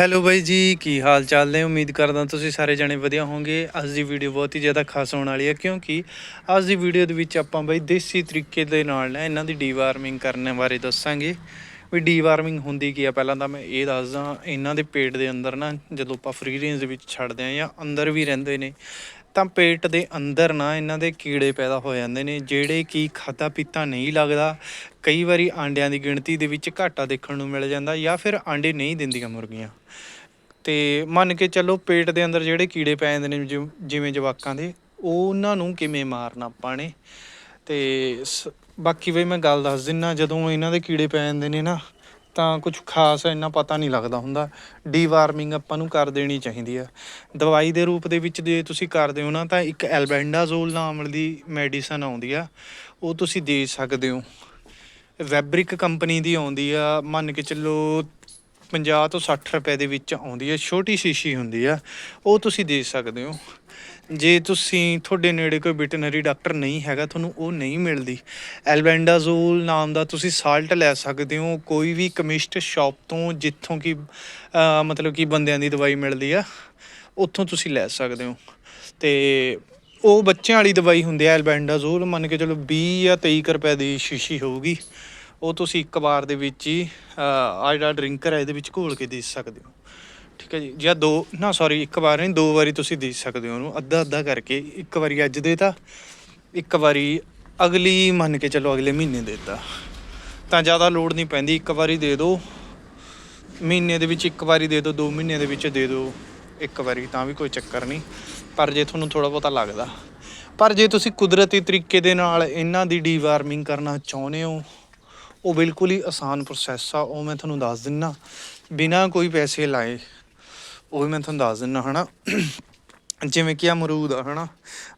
Hello ਬਾਈ ਜੀ, ਕੀ ਹਾਲ ਚਾਲ ਨੇ? ਉਮੀਦ ਕਰਦਾ ਤੁਸੀਂ ਸਾਰੇ ਜਣੇ ਵਧੀਆ ਹੋਵੋਗੇ। ਅੱਜ ਦੀ ਵੀਡੀਓ ਬਹੁਤ ਹੀ ਜ਼ਿਆਦਾ ਖਾਸ ਹੋਣ ਵਾਲੀ ਹੈ, ਕਿਉਂਕਿ ਅੱਜ ਦੀ ਵੀਡੀਓ ਦੇ ਵਿੱਚ ਆਪਾਂ ਬਾਈ ਦੇਸੀ ਤਰੀਕੇ ਦੇ ਨਾਲ ਨਾ ਇਹਨਾਂ ਦੀ ਡੀਵਾਰਮਿੰਗ ਕਰਨ ਬਾਰੇ ਦੱਸਾਂਗੇ। ਵੀ ਡੀਵਾਰਮਿੰਗ ਹੁੰਦੀ ਕੀ ਆ? ਪਹਿਲਾਂ ਤਾਂ ਮੈਂ ਇਹ ਦੱਸਦਾ, ਇਹਨਾਂ ਦੇ ਪੇਟ ਦੇ ਅੰਦਰ ਨਾ ਜਦੋਂ ਆਪਾਂ ਫ੍ਰੀ ਰੇਂਜ ਦੇ ਵਿੱਚ ਛੱਡਦੇ ਆ ਜਾਂ ਅੰਦਰ ਵੀ ਰਹਿੰਦੇ ਨੇ ਤਾਂ ਪੇਟ ਦੇ ਅੰਦਰ ਨਾ ਇਹਨਾਂ ਦੇ ਕੀੜੇ ਪੈਦਾ ਹੋ ਜਾਂਦੇ ਨੇ, ਜਿਹੜੇ ਕਿ ਖਾਦਾ ਪੀਤਾ ਨਹੀਂ ਲੱਗਦਾ। ਕਈ ਵਾਰੀ ਆਂਡਿਆਂ ਦੀ ਗਿਣਤੀ ਦੇ ਵਿੱਚ ਘਾਟਾ ਦੇਖਣ ਨੂੰ ਮਿਲ ਜਾਂਦਾ ਜਾਂ ਫਿਰ ਆਂਡੇ ਨਹੀਂ ਦਿੰਦੀਆਂ ਮੁਰਗੀਆਂ। ਤੇ ਮੰਨ ਕੇ ਚੱਲੋ ਪੇਟ ਦੇ ਅੰਦਰ ਜਿਹੜੇ ਕੀੜੇ ਪੈ ਜਾਂਦੇ ਨੇ ਜਿਵ- ਜਿਵੇਂ ਜਵਾਕਾਂ ਦੇ ਉਹ ਉਹਨਾਂ ਨੂੰ ਕਿਵੇਂ ਮਾਰਨਾ ਆਪਾਂ ਨੇ? ਤੇ ਸ- ਬਾਕੀ ਬਈ ਮੈਂ ਗੱਲ ਦੱਸ ਦਿੰਨਾ, ਜਦੋਂ ਇਹਨਾਂ ਦੇ ਕੀੜੇ ਪੈ ਜਾਂਦੇ ਨੇ ਨਾ ਤਾਂ ਕੁਝ ਖਾਸ ਇੰਨਾ ਪਤਾ ਨਹੀਂ ਲੱਗਦਾ ਹੁੰਦਾ। ਡੀਵਾਰਮਿੰਗ ਆਪਾਂ ਨੂੰ ਕਰ ਦੇਣੀ ਚਾਹੀਦੀ ਆ। ਦਵਾਈ ਦੇ ਰੂਪ ਦੇ ਵਿੱਚ ਜੇ ਤੁਸੀਂ ਕਰਦੇ ਹੋ ਨਾ, ਤਾਂ ਇੱਕ ਐਲਬੈਂਡਾਜ਼ੋਲ ਨਾਮ ਦੀ ਮੈਡੀਸਨ ਆਉਂਦੀ ਆ। ਉਹ ਤੁਸੀਂ ਦੇ ਸਕਦੇ ਹੋ। ਵੈਬਰਿਕ ਕੰਪਨੀ ਦੀ ਆਉਂਦੀ ਆ, ਮੰਨ ਕੇ ਚੱਲੋ 50 ਤੋਂ 60 ਰੁਪਏ ਦੇ ਵਿੱਚ ਆਉਂਦੀ ਹੈ ਛੋਟੀ ਸ਼ੀਸ਼ੀ ਹੁੰਦੀ ਆ। ਉਹ ਤੁਸੀਂ ਦੇ ਸਕਦੇ ਹੋ। ਜੇ ਤੁਸੀਂ ਤੁਹਾਡੇ ਨੇੜੇ ਕੋਈ ਵੈਟਰਨਰੀ ਡਾਕਟਰ ਨਹੀਂ ਹੈਗਾ ਤੁਹਾਨੂੰ ਉਹ ਨਹੀਂ ਮਿਲਦੀ। ਐਲਬੈਂਡਾਜ਼ੋਲ ਨਾਮ ਦਾ ਤੁਸੀਂ ਸਾਲਟ ਲੈ ਸਕਦੇ ਹੋ। ਕੋਈ ਵੀ ਕਮਿਸਟ ਸ਼ਾਪ ਤੋਂ ਜਿੱਥੋਂ ਕਿ ਮਤਲਬ ਕਿ ਬੰਦਿਆਂ ਦੀ ਦਵਾਈ ਮਿਲਦੀ ਆ ਉੱਥੋਂ ਤੁਸੀਂ ਲੈ ਸਕਦੇ ਹੋ। ਤੇ ਉਹ ਬੱਚਿਆਂ ਵਾਲੀ ਦਵਾਈ ਹੁੰਦੀ ਹੈ ਐਲਬੈਂਡਾਜ਼ੋਲ ਮੰਨ ਕੇ ਚਲੋ 20 ਜਾਂ 23 ਕੁ ਰੁਪਏ ਦੀ ਸ਼ੀਸ਼ੀ ਹੋਊਗੀ। ਉਹ ਤੁਸੀਂ ਇੱਕ ਵਾਰ ਦੇ ਵਿੱਚ ਹੀ ਅਹ, ਆਹ ਜਿਹੜਾ ਡਰਿੰਕਰ ਹੈ ਇਹਦੇ ਵਿੱਚ ਘੋਲ ਕੇ ਦੇ ਸਕਦੇ ਹੋ। ਠੀਕ ਹੈ ਜੀ। ਜਾਂ ਦੋ, ਨਾ ਸੌਰੀ ਇੱਕ ਵਾਰ ਨਹੀਂ, ਦੋ ਵਾਰੀ ਤੁਸੀਂ ਦੇ ਸਕਦੇ ਹੋ ਉਹਨੂੰ, ਅੱਧਾ ਅੱਧਾ ਕਰਕੇ। ਇੱਕ ਵਾਰੀ ਅੱਜ ਦੇਤਾ ਇੱਕ ਵਾਰੀ ਅਗਲੀ ਮੰਨ ਕੇ ਚਲੋ ਅਗਲੇ ਮਹੀਨੇ ਦੇਤਾ। ਤਾਂ ਜ਼ਿਆਦਾ ਲੋਡ ਨਹੀਂ ਪੈਂਦੀ, ਇੱਕ ਵਾਰੀ ਦੇ ਦਿਓ ਮਹੀਨੇ ਦੇ ਵਿੱਚ ਇੱਕ ਵਾਰੀ ਦੇ ਦਿਓ ਦੋ ਮਹੀਨੇ ਦੇ ਵਿੱਚ ਦੇ ਦਿਓ ਇੱਕ ਵਾਰੀ ਤਾਂ ਵੀ ਕੋਈ ਚੱਕਰ ਨਹੀਂ। ਪਰ ਜੇ ਤੁਹਾਨੂੰ ਥੋੜਾ ਬਹੁਤਾ ਲੱਗਦਾ। ਪਰ ਜੇ ਤੁਸੀਂ ਕੁਦਰਤੀ ਤਰੀਕੇ ਦੇ ਨਾਲ ਇਹਨਾਂ ਦੀ ਡੀਵਾਰਮਿੰਗ ਕਰਨਾ ਚਾਹੁੰਦੇ ਹੋ, ਉਹ ਬਿਲਕੁਲ ਹੀ ਆਸਾਨ ਪ੍ਰੋਸੈਸ ਆ। ਉਹ ਮੈਂ ਤੁਹਾਨੂੰ ਦੱਸ ਦਿੰਨਾ। ਬਿਨਾਂ ਕੋਈ ਪੈਸੇ ਲਾਏ। ਉਹ ਵੀ ਮੈਂ ਤੁਹਾਨੂੰ ਦੱਸ ਦਿੰਨਾ, ਹਨਾ? ਜਿਵੇਂ ਕਿ ਆ ਅਮਰੂਦ ਆ, ਹਨਾ?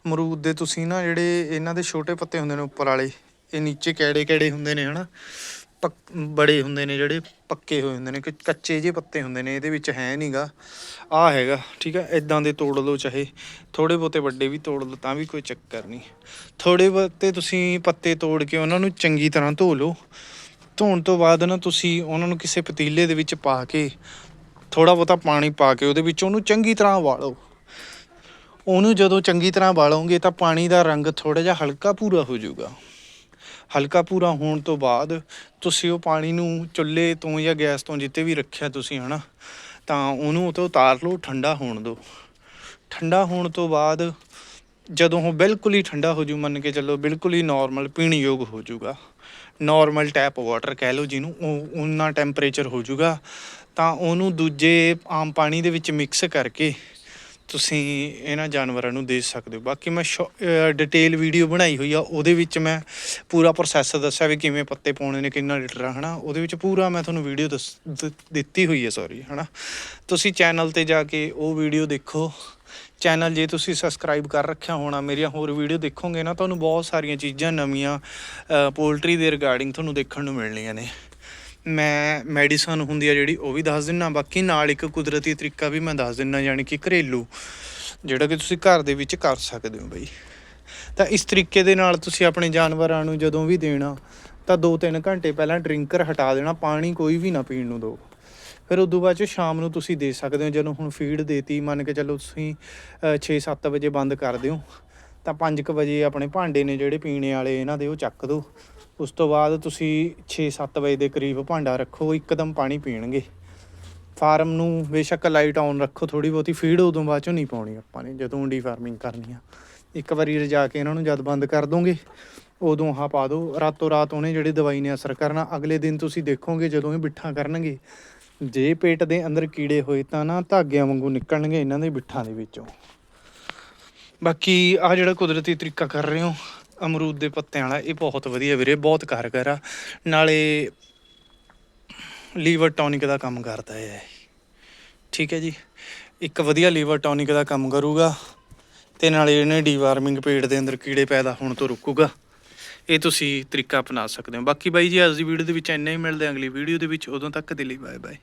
ਅਮਰੂਦ ਦੇ ਤੁਸੀਂ ਨਾ ਜਿਹੜੇ ਇਹਨਾਂ ਦੇ ਛੋਟੇ ਪੱਤੇ ਹੁੰਦੇ ਨੇ ਉੱਪਰ ਵਾਲੇ, ਇਹ ਨੀਚੇ ਕਿਹੜੇ ਕਿਹੜੇ ਹੁੰਦੇ ਨੇ, ਹਨਾ? ਪੱਕ, ਬੜੇ ਹੁੰਦੇ ਨੇ ਜਿਹੜੇ ਪੱਕੇ ਹੋਏ ਹੁੰਦੇ ਨੇ, ਕਿ ਕੱਚੇ ਜਿਹੇ ਪੱਤੇ ਹੁੰਦੇ ਨੇ, ਇਹਦੇ ਵਿੱਚ ਹੈ ਨਹੀਂਗਾ ਆ ਹੈਗਾ, ਠੀਕ ਹੈ ਇਦਾਂ ਦੇ ਤੋੜ ਲਓ ਚਾਹੇ। ਥੋੜੇ ਬਹੁਤੇ ਵੱਡੇ ਵੀ ਤੋੜ ਲਓ, ਤਾਂ ਵੀ ਕੋਈ ਚੱਕਰ ਨਹੀਂ। ਥੋੜੇ ਬਹੁਤੇ ਤੁਸੀਂ ਪੱਤੇ ਤੋੜ ਕੇ ਉਹਨਾਂ ਨੂੰ ਚੰਗੀ ਤਰ੍ਹਾਂ ਧੋ ਲਓ। ਧੋਣ ਤੋਂ ਬਾਅਦ ਨਾ ਤੁਸੀਂ ਉਹਨਾਂ ਨੂੰ ਕਿਸੇ ਪਤੀਲੇ ਦੇ ਵਿੱਚ ਪਾ ਕੇ ਥੋੜਾ ਬਹੁਤਾ ਪਾਣੀ ਪਾ ਕੇ ਉਹਦੇ ਵਿੱਚ ਉਹਨੂੰ ਚੰਗੀ ਤਰ੍ਹਾਂ ਉਬਾਲੋ ਉਹਨੂੰ ਜਦੋਂ ਚੰਗੀ ਤਰ੍ਹਾਂ ਉਬਾਲੋਗੇ ਤਾਂ ਪਾਣੀ ਦਾ ਰੰਗ ਥੋੜਾ ਜਿਹਾ ਹਲਕਾ ਪੂਰਾ ਹੋ ਜਾਊਗਾ। ਹਲਕਾ ਪੂਰਾ ਹੋਣ ਤੋਂ ਬਾਅਦ ਤੁਸੀਂ ਉਹ ਪਾਣੀ ਨੂੰ ਚੁੱਲ੍ਹੇ ਤੋਂ ਜਾਂ ਗੈਸ ਤੋਂ ਜਿੱਤੇ ਵੀ ਰੱਖਿਆ ਤੁਸੀਂ ਹਨਾ, ਤਾਂ ਉਹਨੂੰ ਉਹ ਤੋਂ ਉਤਾਰ ਲਓ, ਠੰਡਾ ਹੋਣ ਦਿਓ। ਠੰਡਾ ਹੋਣ ਤੋਂ ਬਾਅਦ ਜਦੋਂ ਉਹ ਬਿਲਕੁਲ ਹੀ ਠੰਡਾ ਹੋ ਜੂ, ਮੰਨ ਕੇ ਚੱਲੋ ਬਿਲਕੁਲ ਹੀ ਨਾਰਮਲ ਪੀਣ ਯੋਗ ਹੋ ਜਾਊਗਾ ਨਾਰਮਲ ਟੈਪ ਵਾਟਰ ਕਹਿ ਲਓ ਜਿਹਨੂੰ, ਉਹ ਉਨਾ ਟੈਂਪਰੇਚਰ ਹੋ ਜਾਊਗਾ ਤਾਂ ਉਹਨੂੰ ਦੂਜੇ ਆਮ ਪਾਣੀ ਦੇ ਵਿੱਚ ਮਿਕਸ ਕਰਕੇ ਤੁਸੀਂ ਇਹਨਾਂ ਜਾਨਵਰਾਂ ਨੂੰ ਦੇ ਸਕਦੇ ਹੋ। ਬਾਕੀ ਮੈਂ ਡਿਟੇਲ ਵੀਡੀਓ ਬਣਾਈ ਹੋਈ ਆ, ਉਹਦੇ ਵਿੱਚ ਮੈਂ ਪੂਰਾ ਪ੍ਰੋਸੈਸ ਦੱਸਿਆ ਵੀ ਕਿਵੇਂ ਪੱਤੇ ਪਾਉਣੇ ਨੇ, ਕਿੰਨਾ ਲੀਟਰ ਆ, ਹਨਾ? ਉਹਦੇ ਵਿੱਚ ਪੂਰਾ ਮੈਂ ਤੁਹਾਨੂੰ ਵੀਡੀਓ ਦੱਸ ਦਿੱਤੀ ਹੋਈ ਹੈ ਸੌਰੀ ਹਨਾ? ਤੁਸੀਂ ਚੈਨਲ ਤੇ ਜਾ ਕੇ ਉਹ ਵੀਡੀਓ ਦੇਖੋ। ਚੈਨਲ ਜੇ ਤੁਸੀਂ ਸਬਸਕ੍ਰਾਈਬ ਕਰ ਰੱਖਿਆ ਹੋਣਾ, ਮੇਰੀਆਂ ਹੋਰ ਵੀਡੀਓ ਦੇਖੋਗੇ ਨਾ, ਤੁਹਾਨੂੰ ਬਹੁਤ ਸਾਰੀਆਂ ਚੀਜ਼ਾਂ ਨਵੀਆਂ ਪੋਲਟਰੀ ਦੇ ਰਿਗਾਰਡਿੰਗ ਤੁਹਾਨੂੰ ਦੇਖਣ ਨੂੰ ਮਿਲਣੀਆਂ ਨੇ। ਮੈਂ ਮੈਡੀਸਨ ਹੁੰਦੀ ਆ ਜਿਹੜੀ, ਉਹ ਵੀ ਦੱਸ ਦਿੰਨਾ। ਬਾਕੀ ਨਾਲ ਇੱਕ ਕੁਦਰਤੀ ਤਰੀਕਾ ਵੀ ਮੈਂ ਦੱਸ ਦਿੰਨਾ, ਯਾਨੀ ਕਿ ਘਰੇਲੂ, ਜਿਹੜਾ ਕਿ ਤੁਸੀਂ ਘਰ ਦੇ ਵਿੱਚ ਕਰ ਸਕਦੇ ਹੋ ਬਈ। ਤਾਂ ਇਸ ਤਰੀਕੇ ਦੇ ਨਾਲ ਤੁਸੀਂ ਆਪਣੇ ਜਾਨਵਰਾਂ ਨੂੰ ਜਦੋਂ ਵੀ ਦੇਣਾ, ਤਾਂ 2-3 ਘੰਟੇ ਪਹਿਲਾਂ ਡਰਿੰਕਰ ਹਟਾ ਦੇਣਾ, ਪਾਣੀ ਕੋਈ ਵੀ ਨਾ ਪੀਣ ਨੂੰ ਦਿਓ ਫਿਰ ਉਦੋਂ ਬਾਅਦ ਚ ਸ਼ਾਮ ਨੂੰ ਤੁਸੀਂ ਦੇ ਸਕਦੇ ਹੋ, ਜਦੋਂ ਹੁਣ ਫੀਡ ਦੇਤੀ, ਮੰਨ ਕੇ ਚੱਲੋ ਤੁਸੀਂ 6-7 ਵਜੇ ਬੰਦ ਕਰ ਦਿਓ। ਤਾਂ 5:00 ਵਜੇ ਆਪਣੇ ਭਾਂਡੇ ਨੇ ਜਿਹੜੇ ਪੀਣੇ ਵਾਲੇ ਇਹਨਾਂ ਦੇ ਉਹ ਚੱਕ ਦਿਓ ਉਸ ਤੋਂ ਬਾਅਦ ਤੁਸੀਂ 6-7 ਵਜੇ ਦੇ ਕਰੀਬ ਭਾਂਡਾ ਰੱਖੋ, ਇੱਕਦਮ ਪਾਣੀ ਪੀਣਗੇ। ਫਾਰਮ ਨੂੰ ਬੇਸ਼ੱਕ ਲਾਈਟ ਆਨ ਰੱਖੋ ਥੋੜੀ ਬਹੁਤੀ ਫੀਡ ਉਦੋਂ ਬਾਅਦ ਚੋਂ ਨਹੀਂ ਪਾਉਣੀ ਆਪਾਂ ਨੇ, ਜਦੋਂ ਡੀ ਫਾਰਮਿੰਗ ਕਰਨੀ ਆ। ਇੱਕ ਵਾਰੀ ਰਜਾ ਕੇ ਇਹਨਾਂ ਨੂੰ ਜਦ ਬੰਦ ਕਰ ਦੋਗੇ, ਉਦੋਂ ਆਹ ਪਾ ਦਿਓ ਰਾਤੋਂ ਰਾਤ ਉਹਨੇ ਜਿਹੜੀ ਦਵਾਈ ਨੇ ਅਸਰ ਕਰਨਾ, ਅਗਲੇ ਦਿਨ ਤੁਸੀਂ ਦੇਖੋਗੇ ਜਦੋਂ ਇਹ ਬਿੱਠਾਂ ਕਰਨਗੇ, ਜੇ ਪੇਟ ਦੇ ਅੰਦਰ ਕੀੜੇ ਹੋਏ ਤਾਂ ਨਾ ਧਾਗਿਆਂ ਵਾਂਗੂ ਨਿਕਲਣਗੇ ਇਹਨਾਂ ਦੇ ਬਿੱਠਾਂ ਦੇ ਵਿੱਚੋਂ। ਬਾਕੀ ਆ ਜਿਹੜਾ ਕੁਦਰਤੀ ਤਰੀਕਾ ਕਰ ਰਹੇ ਹੋ, ਅਮਰੂਦ ਦੇ ਪੱਤਿਆਂ ਵਾਲਾ, ਇਹ ਬਹੁਤ ਵਧੀਆ ਵੀਰੇ, ਬਹੁਤ ਕਾਰਗਰ ਆ। ਨਾਲੇ ਲੀਵਰ ਟੌਨਿਕ ਦਾ ਕੰਮ ਕਰਦਾ ਹੈ ਠੀਕ ਹੈ ਜੀ। ਇੱਕ ਵਧੀਆ ਲੀਵਰ ਟੌਨਿਕ ਦਾ ਕੰਮ ਕਰੂਗਾ ਤੇ ਨਾਲੇ ਇਹਨੇ ਡੀਵਾਰਮਿੰਗ ਪੇਟ ਦੇ ਅੰਦਰ ਕੀੜੇ ਪੈਦਾ ਹੋਣ ਤੋਂ ਰੋਕੂਗਾ। ਇਹ ਤੁਸੀਂ ਤਰੀਕਾ ਅਪਣਾ ਸਕਦੇ ਹੋ। ਬਾਕੀ ਬਾਈ ਜੀ, ਅੱਜ ਦੀ ਵੀਡੀਓ ਦੇ ਵਿੱਚ ਇੰਨਾ ਹੀ। ਮਿਲਦੇ ਹਾਂ ਅਗਲੀ ਵੀਡੀਓ ਦੇ ਵਿੱਚ। ਉਦੋਂ ਤੱਕ ਦੇ ਲਈ ਬਾਏ ਬਾਏ